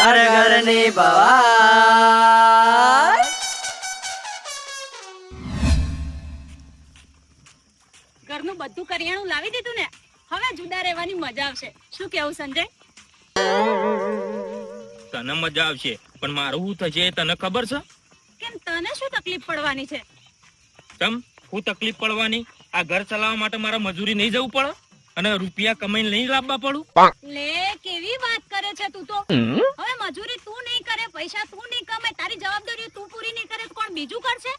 તારે ઘરની ભવાય ઘરનું બધું કરિયાણું લાવી દીધું ને હવે જુદા રહેવાની મજા આવશે. શું કેવું સંજય? તને મજા આવશે પણ મારું શું થશે તને ખબર છે? કેમ તને શું તકલીફ પડવાની છે? તમ હું તકલીફ પડવાની? આ ઘર ચલાવવા માટે મારે મજૂરી નહીં જવું પડે? અને રૂપિયા કમાઈને નહીં લાવવા પડું? લે કેવી વાત કરે છે તું તો? હવે મજૂરી તું નહીં કરે પૈસા તું નહીં કમાય તારી જવાબદારી તું પૂરી નહીં કરે કોણ બીજું કરશે?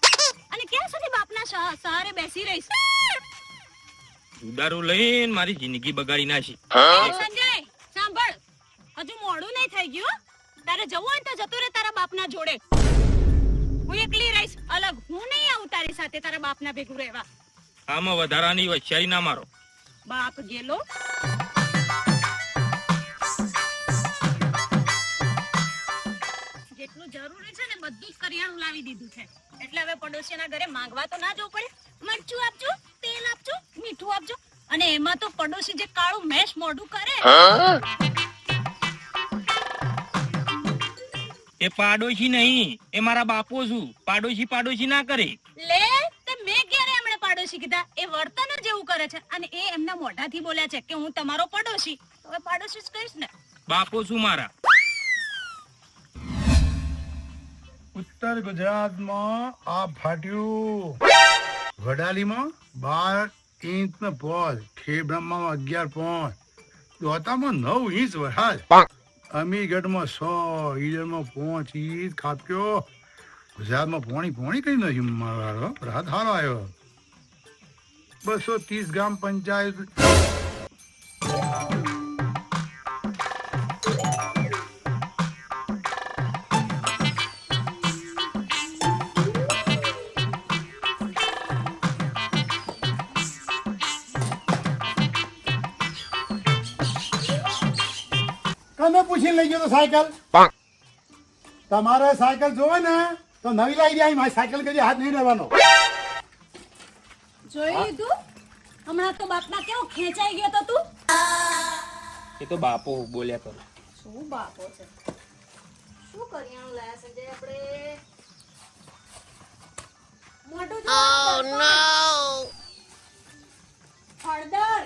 અને ક્યાં સુધી બાપના સહારે બેસી રહીશ? ઉદારો લઈને મારી જિંદગી બગાડી નાખી. સંજય સાંભળ. હજુ મોડું નહીં થઈ ગયું તારે જવું હોય તો જતો રે તારા બાપના જોડે. હું એકલી રહીશ અલગ. હું નહીં આવું તારી સાથે તારા બાપના ભેગું રહેવા. આમાં વધારાની હોશિયારી ના મારો. બાપ ગેલો. જેટલું જરૂરી છે ને બધું જ કરિયાણું લાવી દીધું છે. એટલે હવે પડોશીના ઘરે માંગવા તો ના જવું પડે. મરચું આપજો તેલ આપજો મીઠું આપજો. અને એમાં તો પડોશી જે કાળું મેશ મોઢું કરે. એ પાડોશી નહીં એ મારા બાપો છું. પાડોશી પાડોશી ના કરે. લે તે મેં એમણે પાડોશી કીધા એ વર્તન જ એવું કરે છે. અને એ એમના મોઢાથી બોલ્યા છે કે હું તમારો પડોશી. હવે પાડોશી જ કહીશ ને. બાપો છું મારા. ઉત્તર ગુજરાતમાં આ ફાટ્યું. વડાલીમાં બાર ઇંચ નો પોલ ખેબ્રહ્મામાં અગિયાર પોઈન્ટ દોતામાં નવ ઇંચ વરસાદ અમીરગઢમાં સો ઈડરમાં પાંચ ઇંચ ખાબક્યો. ગુજરાતમાં પોણી પોણી કઈ નથી મારો રાત હારો આવ્યો બસો ત્રીસ ગ્રામ પંચાયત. તમે પૂછીને લઈ ગયો તો સાયકલ? તમારે સાયકલ જોવે ને તો નવી લાવી દે મારી સાયકલ કદી હાથ નહીં લેવાનો જોઈ લીધું? હમણાં તો બાપના કેવો ખેંચાઈ ગયો તો તું? એ તો બાપો બોલ્યા કરે. શું બાપો છે? શું કરિયાણું લાયા સંજય આપણે મોટું જો હળદર.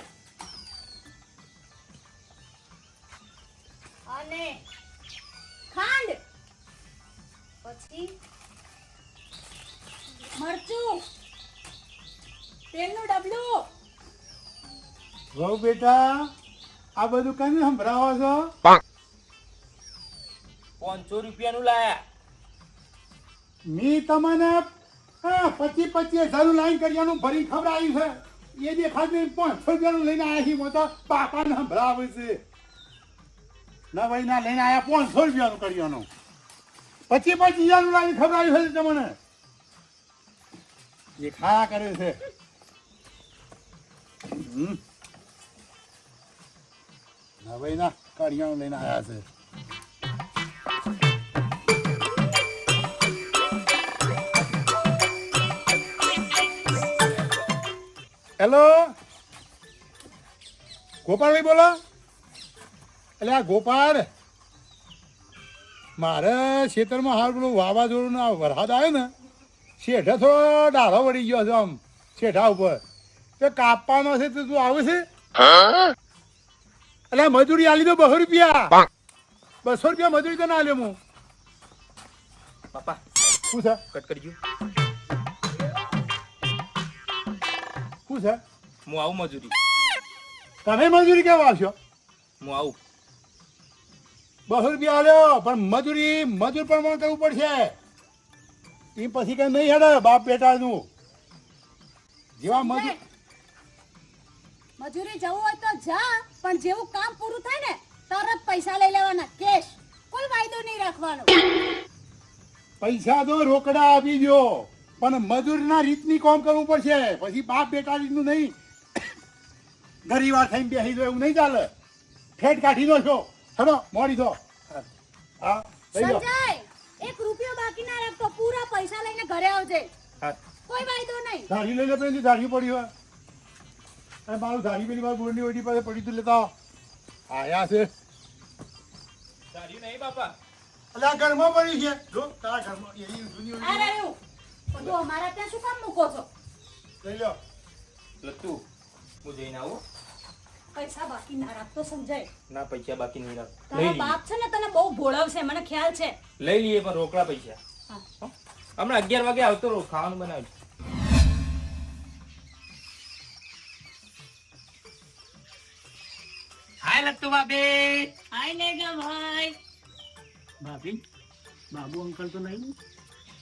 અને ખાંડ. પછી મરચું. તેલનું ડબલું. વહુ બેટા આ બધું કઈ સંભળાવો છો? પાંચસો રૂપિયાનું લાયા. મી તમને હા, પચીસ હજાર હજારનું લાઈન કર્યાનું ભરી ખબર આવી છે. એ જે ખાલી પાંચસો રૂપિયાનું લઈને આવ્યા છીએ. તો પાપાને સંભળાવે છે. ના ભાઈ ના લઈને આવ્યા પાંચસો રૂપિયાનું કર્યાનું. પચી પચીસ હજારનું લાઈન ખવડાવ્યું છે તમને. એ ખાયા કરે છે. હમ. ના ભાઈ, ના કરિયાનું લઈને આવ્યા છે. હેલો ગોપાલભાઈ બોલો. એટલે આ ગોપાલ, મારે ખેતરમાં હાલ પેલું વાવાઝોડું વરસાદ આવ્યો ને શેઠે થોડો ડાળો વળી ગયો છે આમ શેઠા ઉપર. તે કાપવાનો છે તો તું આવે છે? એટલે મજૂરી આલી દો બસો રૂપિયા. બસો રૂપિયા મજૂરી તો ના લે હું. પાપા શું છે? કટ કરજો શું છે? હું આવું મજૂરી. તમે મજૂરી કેવા આવશો હું આવું. બસો રૂપિયા આલ્યો પણ મજૂરી મજૂર પ્રમાણ કરવું પડશે. એ પછી કઈ નહીં હેડે બાપ બેટાનું. જેવા મજૂર મજૂરી જવું હોય તો જા પણ જેવું કામ પૂરું થાય ને તરત પૈસા લઈ લેવાના કેશ. કોઈ વાયદો નહીં રાખવાનો. પૈસા તો રોકડા આપી દો પણ મજૂરના રીતની કોમ કરવું પડશે. પછી બાપ બેટા રીતનું નહીં. ગરીવાર થઈને બેસી દો એવું નહીં ચાલે. ફેટ કાઢી દો છો. હલો મોડી દો હા સંજય એક રૂપિયો બાકી ના રાખતો પૂરા પૈસા લઈને ઘરે આવજે. કોઈ વાયદો નહીં. ધારી લઈ લે પેલી ધારી પડી હોય. અને મારું ધારી પેલી મારી બોરની ઓડી પાસે પડી તું લેતા આયા છે. સારી નહીં બાપા? એટલે આ ઘરમાં પડી છે. જો તારા ઘરમાં જૂની અમારા ત્યાં શું કામ મૂકો છો? લઈ લો લત્તુ હું જઈને આવું. પૈસા બાકી ના રાખતો સમજાય. ના પૈસા બાકી નહીં રાખ. તારા બાપ છે ને તને બહુ ભોળવશે મને ખ્યાલ છે. લઈ લઈએ પણ રોકડા પૈસા. હો? હમણાં અગિયાર વાગે આવતો રહો ખાવાનું બનાવજો. લત્તુ ભાભી ભાઈ. બાબુ અંકલ તો નહીં?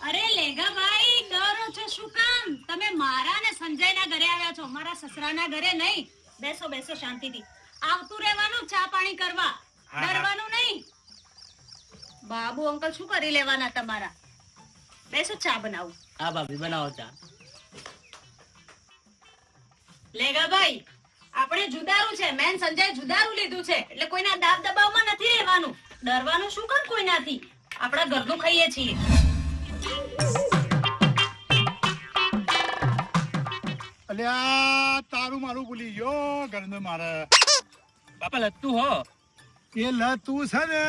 અરે લેગા ભાઈ ડરો છો શું કામ? તમે મારા ને સંજયના ઘરે આવ્યા છો મારા સસરાના ઘરે નહીં. બેસો બેસો શાંતિથી. આવતું રહેવાનું ચા પાણી કરવા. ડરવાનું નહીં. બાબુ અંકલ શું કરી લેવાના તમારા? બેસો ચા બનાવું. હા ભાભી બનાવો ચા. લેગા ભાઈ આપણે જુદારું છે. મેન સંજય જુદારું લીધું છે. એટલે કોઈના દાબ દબાવમાં નથી રહેવાનું. ડરવાનું શું કામ કોઈનાથી? આપણા ઘરનું ખાઈએ છીએ. અલ્યા તારું મારું ભૂલી ગયો ઘરનું મારે. બાપા લતું હો. એ લતું છે ને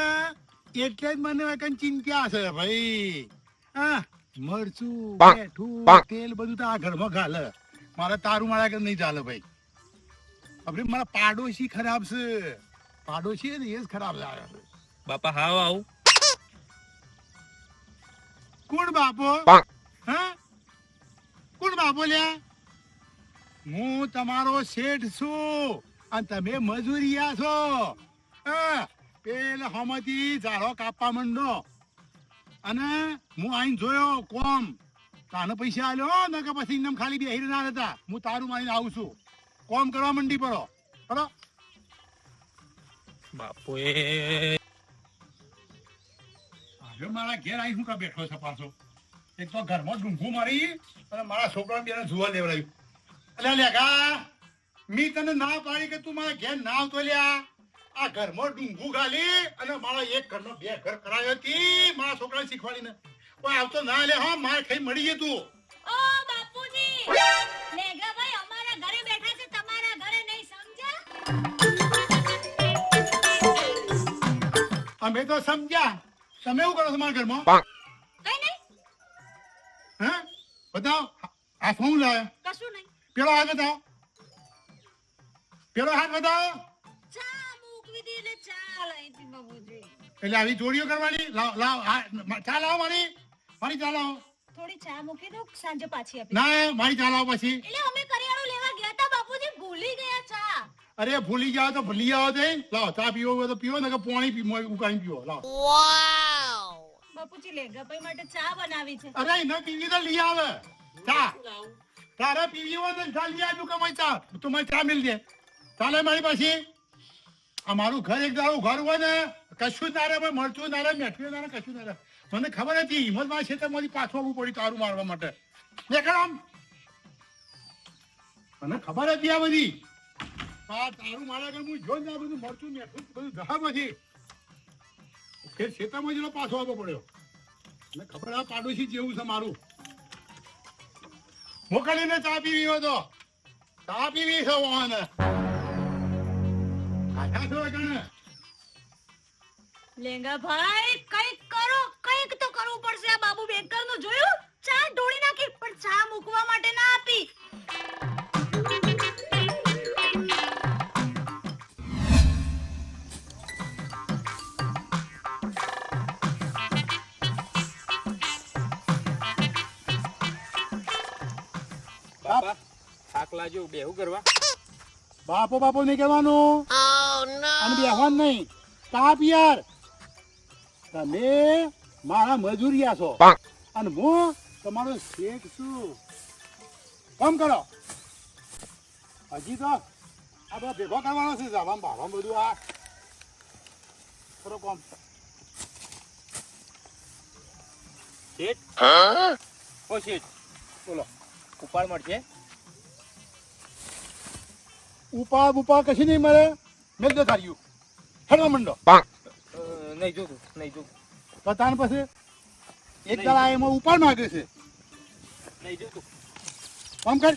એટલે જ મને કઈ ચિંતા છે ભાઈ. હા મરચું બેઠું તેલ બધું તો આ ઘરમાં ઘાલે. મારે તારું મારા ઘર નહીં ચાલે ભાઈ. આપણે મારા પાડોશી ખરાબ છે. પાડોશી ને એ જ ખરાબ લાગે છે. બાપા હાવ આવું. કોણ બાપો? હા? કોણ બાપો લ્યા? હું તમારો શેઠ છું અને તમે મજૂરિયા છો. પેલ પેલા હમતી ઝાડો કાપવા માંડો. અને હું આઈને જોયો કોમ. તાનો પૈસા આલ્યો ને કે પછી એમ ખાલી બેહીને ના રહેતા. હું તારું મારીને આવું છું. કોમ કરવા મંડી પડો. બરો બાપુ એ હવે મારા ઘેર આવી હું કા બેઠો છે પાછો? એક તો ઘરમાં ડુંઘું મારી અને મારા છોકરાને બેને જોવા લેવડાવ્યું. અલ્યા લેગા મી તને ના પાડી કે તું મારા ઘેર ના આવતો લ્યા? આ ઘરમાં ડુંઘું ગાલી અને મારા એક ઘરનો બે ઘર કરાયો હતી મારા છોકરાને શીખવાડીને. કોઈ આવતો ના લે હા માર ખાઈ મળી ગયું તું. ઓ બાપુજી! અમે તો સમજ્યા. તમે એવું કરો છો મારા ઘરમાં? કઈ નહીં. હે? બતાવો. આ શું લાવે? કશું નહીં. પેલો હાથ બતાવો. પેલો હાથ બતાવો. ચા મૂકવી હતી એટલે આવી જોડીઓ કરવાની? લાવ લાવ ચા લાવો મારી. મારી ચા લાવો. થોડી ચા મૂકી દો સાંજે પાછી આપી ના મારી ચા લાવો પછી. એટલે અમે કરિયાણું લેવા ગયા હતા બાપુજી ભૂલી ગયા ચા. અરે ભૂલી જાઓ તો ભૂલી જાઓ તે. લાવ ચા પીવો હોય તો પીવો ને કે પાણી પીવો ઉકાળી પીવો. લાવ. બાપુજી લેગા ભાઈ માટે ચા બનાવી છે. અરે ન પીવી તો લઈ આવે. ચા. તારે પીવી હોય તો ચા લઈ આવજો કમાઈ ચા. તું મારી ચા મિલ દે. ચાલે મારી પાસે આ મારું ઘર એક દાડું ઘર હોય ને કશું તારે ના રહે ભાઈ મળતું ના રહે મેઠું ના રહે કશું ના રહે. મને ખબર હતી હિંમતમાં છે મારી પાછું આવવું પડ્યું તારું મારવા માટે. દેખાડ આમ. મને ખબર હતી આ બધી. ચા પીવી હોય તો. ચા લેંગા ભાઈ, કંઈક કરો, કંઈક તો કરવું પડશે. બાબુ બેકરનું જોયું? ચા ઢોળી નાખી, પણ ચા મૂકવા માટે ના આપી. લાગ્યો બેહું કરવા. બાપો બાપો નહીં કહેવાનું. અને બેહવાનું નહીં. કાપ યાર તમે મારા મજૂરિયા છો. અને હું તમારો શેખ છું. કામ કરો. હજી તો આ બધા ભેગો કરવાનો છે. જાવા બાવા બધું આ. કરો કામ. શેઠ? ઓ શેઠ બોલો. ઉપાડ મળશે. ઉપા બુપા કશી નહીં મળે? મેં દે થાર્યું હેડવા મંડો. નહીં જોતું નહીં જોતું. પતાન પછી? એક દાડા એમાં ઉપાડ માગે છે. નહીં જોતું. કામ કર.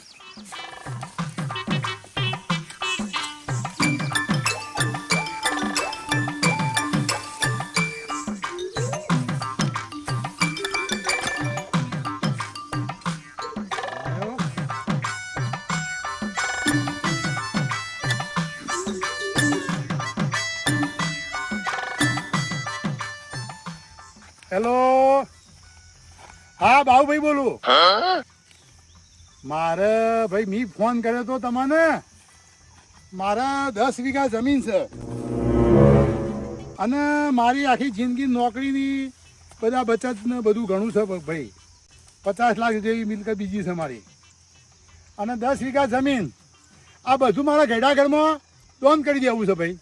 હા બાબુભાઈ બોલું. મારે ભાઈ મી ફોન કર્યો તો તમને. મારા દસ વીઘા જમીન છે. અને મારી આખી જિંદગી નોકરીની બધા બચત ને બધું ઘણું છે ભાઈ. પચાસ લાખ જેવી મિલકત બીજી છે મારી. અને દસ વીઘા જમીન આ બધું મારા ઘેડા ઘરમાં લોન કરી દેવું છે ભાઈ.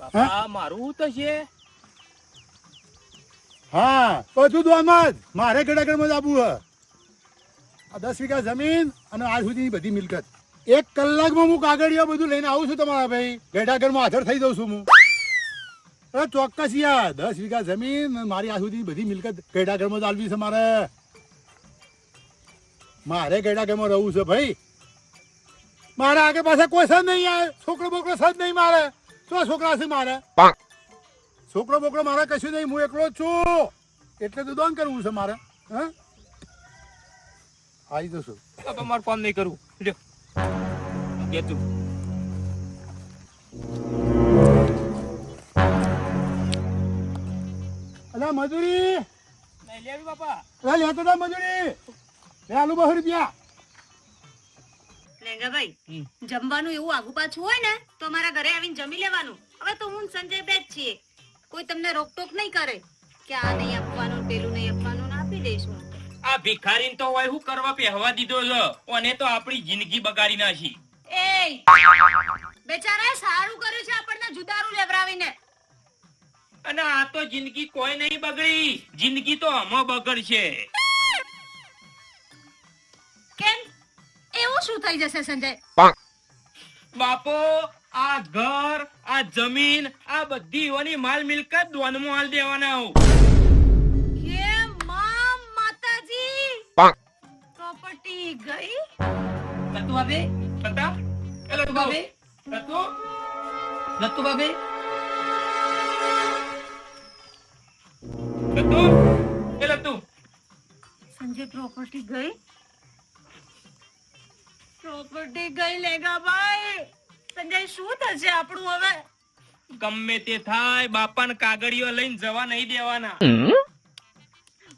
બાપા મારું તો છે હા, બધું દોનમાં જ. મારે ગડાગડમાં જ આપવું હ. આ દસ વીઘા જમીન અને આજ સુધીની બધી મિલકત. એક કલાકમાં હું કાગળિયા બધું લઈને આવું છું તમારા ભાઈ. ગેડાગરમાં હાજર થઈ જાઉં છું હું. ચોક્કસ યાર, દસ વીઘા જમીન મારી આ સુધી બધી મિલકત ગેડાગરમાં ચાલવી છે મારે. મારે ગેડાગરમાં રહું છે ભાઈ. મારા આગળ પાસે કોઈ સદ નહીં યાર. છોકરો બોકરો સદ નહીં મારે. શું છોકરા છે મારે? છોકરો બોકરો મારે કશું નહીં હું એકલો જ છું. એટલે તો દોન કરવું છે મારે હા? આવી જશો. મારું કામ નહીં કરવું લ્યો. કે તું. અલા મજૂરી. લેવી બાપા. અલા લેતો તા મજૂરી. લે આલુ રૂપિયા. લેંગાભાઈ જમવાનું એવું આગુ પાછું હોય ને તો અમારા ઘરે આવીને જમી લેવાનું. હવે તો હું સંજય બે જ છીએ. કોઈ તમને રોકટોક નહીં કરે કે આ નહીં આપવાનું પેલું નહીં આપવાનું આપી દઈશું. આ ભિખારીન તો હોય હું કરવા પહેવા દીધો લ અને તો આપણી જિંદગી બગાડી નાખી. એ બેચારાએ સારું કર્યું છે આપણને જુદારું લેવરાવીને અને આ તો જિંદગી કોઈ નહીં બગડી. જિંદગી તો હમો બગડશે. કેમ? એવું શું થઈ જશે સંજય? બાપો આ ઘર આ જમીન આ બધી ઓની માલ મિલકત દોનમાં હાલ દેવાના હો. હે માં માતાજી? પ્રોપર્ટી ગઈ? લતુ બાબે? લતા એ લતુ બાબે? લતુ લતુ બાબે? લતુ એ લતુ સંજય પ્રોપર્ટી ગઈ? પ્રોપર્ટી ગઈ લેગા ભાઈ સંજય શું થશે આપણું હવે? ગમે તે થાય બાપાને કાગળિયો લઈને જવા નહીં દેવાના.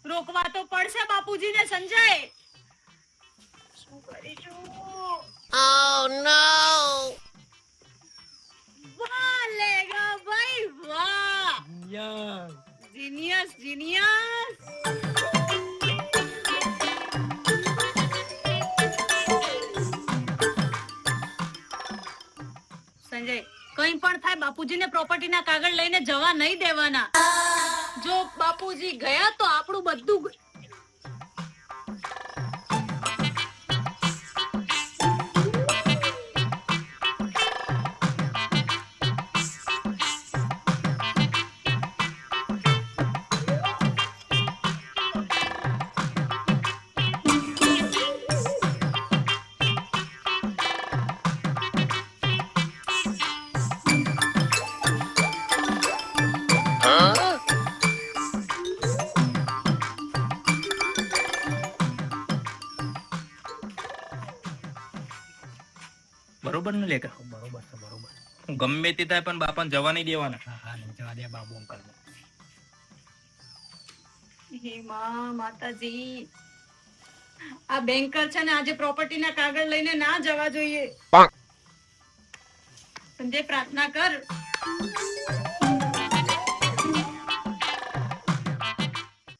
રોકવા તો પડશે બાપુજી ને સંજય. શું કરીશું? વાહ લેગા ભાઈ વાહ. જીનિયસ જીનિયસ થાય બાપુજીને પ્રોપર્ટીના કાગળ લઈને જવા નહીં દેવાના. જો બાપુજી ગયા તો આપણું બધું બરોબર ને લેખા બરોબર છે બરોબર. ગમે તે થાય પણ બાપાને જવા નહીં દેવાના. હા હા નહીં જવા દે બાબુ અંકલ હે માં માતાજી આ બેંકર છે ને આજે પ્રોપર્ટી ના કાગળ લઈને ના જવા જોઈએ. સંજય પ્રાર્થના કર.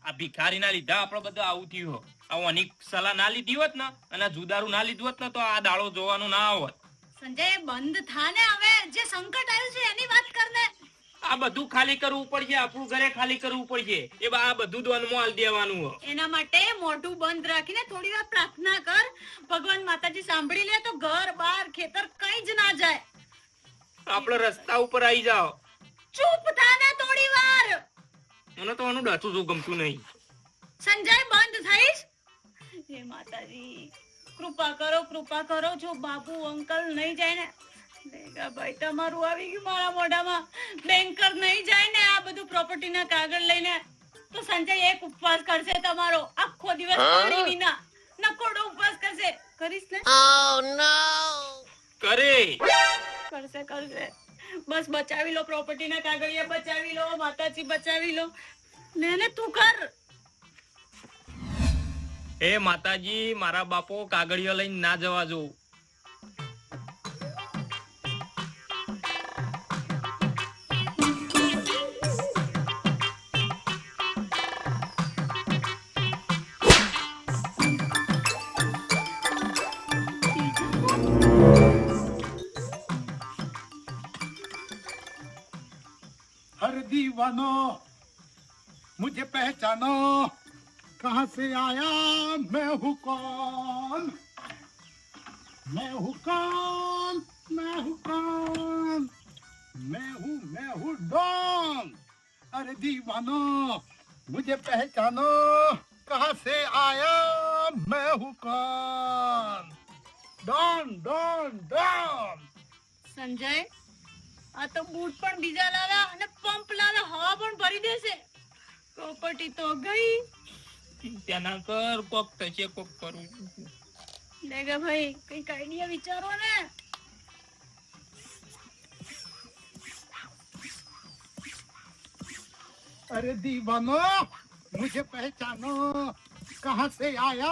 આ ભિખારી ના લીધા આપડે બધો આવું થયું આવું અનિક સલાહ ના લીધી હોત ને અને જુદારું ના લીધું હોત ને તો આ દાળો જોવાનું ના આવત સંજય બંધ થાને હવે? જે સંકટ આવ્યું છે એની વાત કર ને આ બધું ખાલી કરવું પડશે આપણું ઘરે ખાલી કરવું પડશે. એ આ બધું દોનમાં હાલ દેવાનું એના માટે મોઢું બંધ રાખીને થોડી વાર પ્રાર્થના કર. ભગવાન માતાજી સાંભળી લે તો ઘર બાર ખેતર કઈ જ ના જાય. આપણે રસ્તા ઉપર આવી જાઓ. ચૂપ થાને થોડી વાર. મને તો આનું ડાચું શું ગમતું નહીં. સંજય બંધ થઈશ? હે માતાજી. કૃપા કરો કૃપા કરો. જો બાપુ અંકલ નહીં જાય ને ભાઈ તમારું આવી ગયું મારા મોઢામાં. બેન્કર નહીં જાય ને આ બધું પ્રોપર્ટી ના કાગળ લઈને. તો સંજય એક ઉપવાસ કરશે તમારો. આખો દિવસ પાણી વિના. નકોડો ઉપવાસ કરશે. કરીશ ને? કરી કરશે. કરશે બસ બચાવી લો પ્રોપર્ટી ના કાગળિયા બચાવી લો માતાજી બચાવી લો. ને ને તું કર. હે માતાજી મારા બાપો કાગળિયો લઈને ના જવા જો हर दीवानो मुझे पहचानो कहाँ से आया मैं हूँ कौन मैं हूँ कौन मैं हूँ कौन मैं हूँ मैं हूँ डॉन अरे दीवानो मुझे पहचानो कहाँ से आया मैं हूँ कौन डॉन डॉन डॉन સંજય આ તો બૂટ પણ બીજા લાવ્યા અને પંપ લાવ્યા હવા પણ ભરી દેશે પ્રોપર્ટી તો ગઈ ચિંતા ના કર કોક થશે કોક કરું લેગા ભાઈ કઈક આઈડિયા વિચારો ને अरे दीवानो मुझे पहचानो कहाँ से आया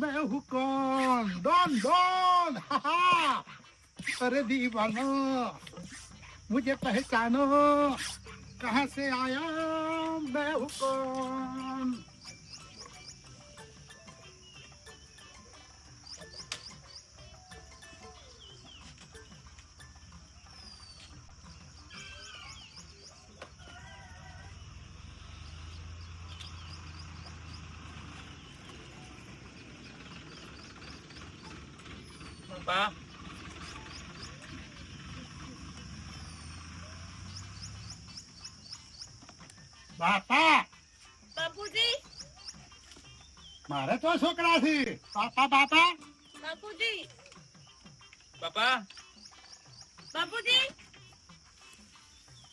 मैं हूँ कौन डॉन डॉन हा, हा। अरे दीवानो मुझे पहचानो कहाँ से आया मैं हूँ कौन બાપા! બાપુજી? મારે તો છોકરા છે બાપા બાપા! બાપુજી? બાપા! બાપુજી?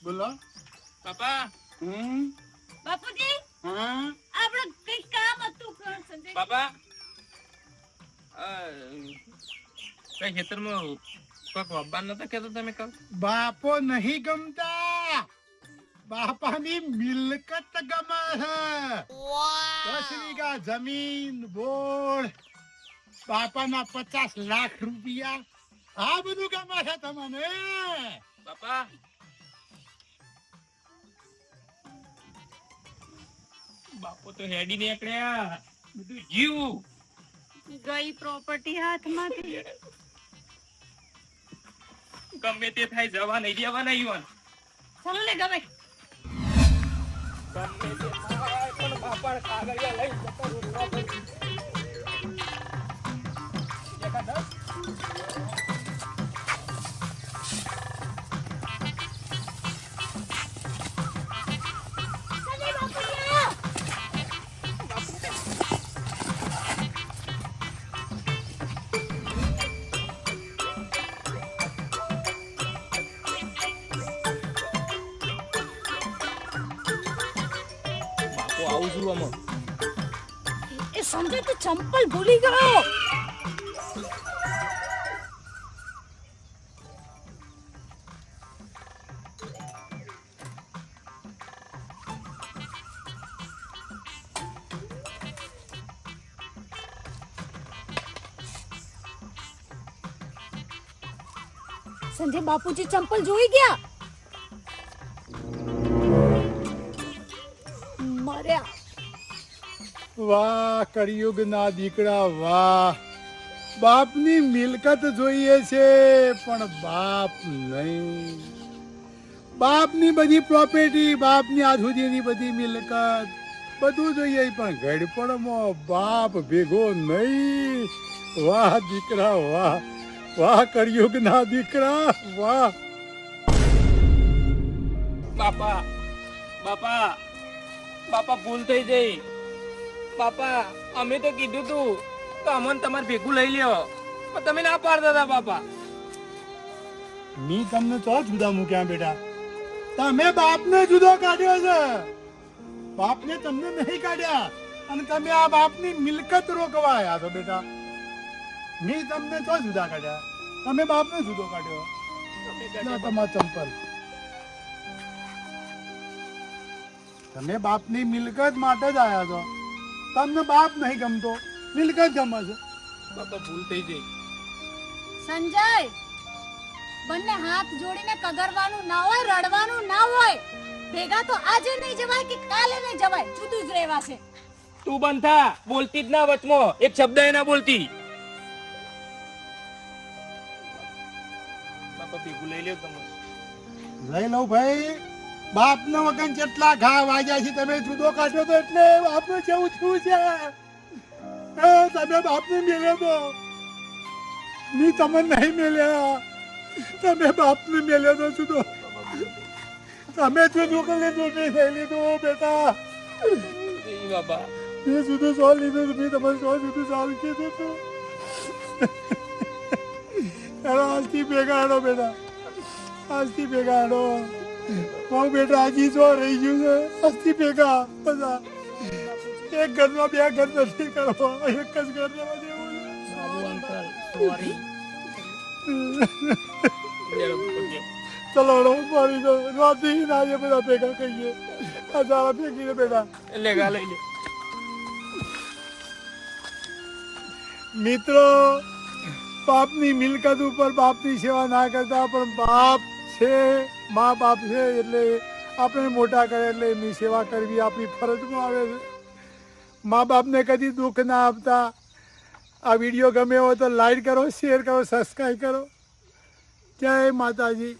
બોલો. બાપા! હમ? બાપુજી? હા? આપણે કઈ કામ હતું કર સંજય. બાપા! આ, કઈ ખેતરમાં કોક વબ્બાન નતા કેતો તમે કહો? બાપો નહીં ગમતા. બાપાની મિલકત ગમે છે દસ વીઘા જમીન બોર્ડ બાપાના પચાસ લાખ રૂપિયા. આ બધું ગમે છે તમને. બાપા. બાપો તો હેડી નીકળ્યા. બધું જીવ. ગઈ પ્રોપર્ટી હાથમાંથી. ગમે તે થાય જવા નહીં દેવા નહીં ઈવન ચાલો ને ગમે. કાગળિયા લઈ જતો આવું છું આમાં. એ સંજય તું ચંપલ ભૂલી ગયો. સંજય બાપુજી ચંપલ જોઈ ગયા? વાહ કળિયુગ ના દીકરા, વાહ. બાપની મિલકત જોઈએ છે, પણ બાપ નહીં. બાપની બધી પ્રોપર્ટી બાપની આજ સુધીની બધી મિલકત, બધું જોઈએ, પણ ગડપણમાં બાપ ભેગો નહીં. વાહ, દીકરા, વાહ. વાહ કળિયુગ ના દીકરા, વાહ. બાપા બાપા બાપા, ભૂલ થઈ જઈ બાપા અમે તો કીધું તું તો અમન તમારે ભેગું લઈ લ્યો. પણ તમે ના પાડતા હતા બાપા. મી તમને તો જુદા મૂક્યા બેટા. તમે બાપને જુદો કાઢ્યો છે. બાપને તમને નહીં કાઢ્યા. અને તમે આ બાપની મિલકત રોકવા આવ્યા છો બેટા. મી તમને તો જુદા કાઢ્યા. તમે બાપને જુદો કાઢ્યો. તમારા ચંપલ. તમે બાપની મિલકત માટે જ આયા છો. તમને બાપ નહીં ગમતો. નીલકંઠ ગમે છે. બાપા ભૂલ થઈ ગઈ. સંજય બંને હાથ જોડીને કગરવાનું ના હોય રડવાનું ના હોય. ભેગા તો આજે નહીં જવાય કે કાલે નહીં જવાય. જુદું જ રહેવા છે તું બંધ થા. બોલતી જ ના વચમાં. એક શબ્દ એ ના બોલતી. બાપા ભેગું લઈ લ્યો તમે. લઈ લઉં ભાઈ. બાપનો વગન કેટલા ઘા વાગ્યા છે, તમે જુદો કાઢ્યો તો એટલે બાપનું જેવું થયું છે? તમે બાપને મેળ્યો તો. ની તમે નહીં મેલ્યા. તમે બાપને મેલ્યો તો જુદો. તમે જુદો કરી લીધું નહીં થઈ લીધું, બેટા. બાબા મેં જુદું સો લીધું મેં તમારે સો જુદું સારું કીધું હતું હેડો આજથી ભેગા હેડો બેટા. આજથી ભેગા હેડો બેટા હજી જો રહી ગયું છે. આજથી ભેગા બધા. એક ઘરમાં બે ઘર નથી કરવા. એક જ ઘર રહેવા પગે. ચલો હેડો મારી દો રાતી ના આજે બધા ભેગા કહીએ આ સારા ભેગી બેટા. એટલે ગા લઈ લે. મિત્રો બાપની મિલકત ઉપર બાપની સેવા ના કરતા પણ બાપ છે મા બાપ છે એટલે આપણે મોટા કરે એટલે એમની સેવા કરવી આપણી ફરજમાં આવે છે. મા બાપને કદી દુઃખ ના આપતા. આ વીડિયો ગમે હોય તો લાઈક કરો, શેર કરો, સબસ્ક્રાઈબ કરો. જય માતાજી.